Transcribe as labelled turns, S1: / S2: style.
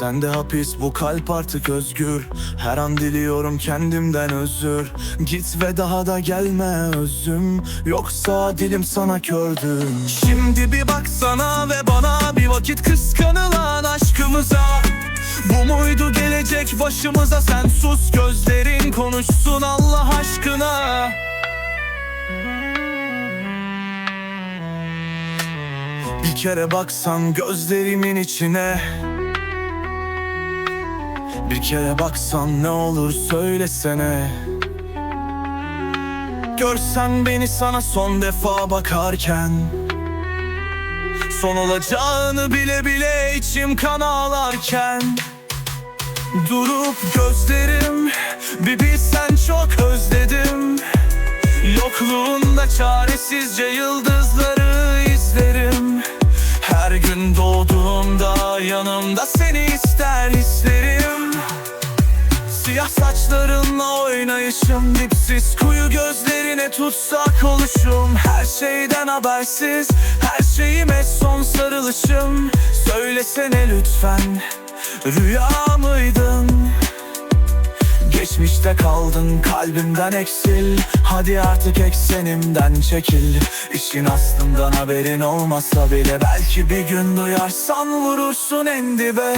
S1: Sende hapis bu kalp artık özgür. Her an diliyorum kendimden özür. Git ve daha da gelme özüm. Yoksa dilim sana kördüm Şimdi bir baksana ve bana Bir vakit kıskanılan gelecek başımıza Sen sus gözlerin konuşsun Allah aşkına. Bir kere baksan gözlerimin içine. Bir kere baksan ne olur söylesene. Görsen beni sana son defa bakarken. Son olacağını bile bile içim kan ağlarken Durup gözlerim bir bilsen çok özledim. Yokluğunda çaresizce yıldızları izlerim. Her gün doğduğumda yanımda seni ister hislerim. Siyah saçlarınla oynayışım Dipsiz kuyu gözlerine tutsak oluşum. Her şeyden habersiz Her şeyime son sarılışım. Söylesene lütfen Rüya mıydın? Geçmişte kaldın kalbimden eksil. Hadi artık eksenimden çekil. İşin aslından haberin olmasa bile Belki bir gün duyarsan vurursun en dibe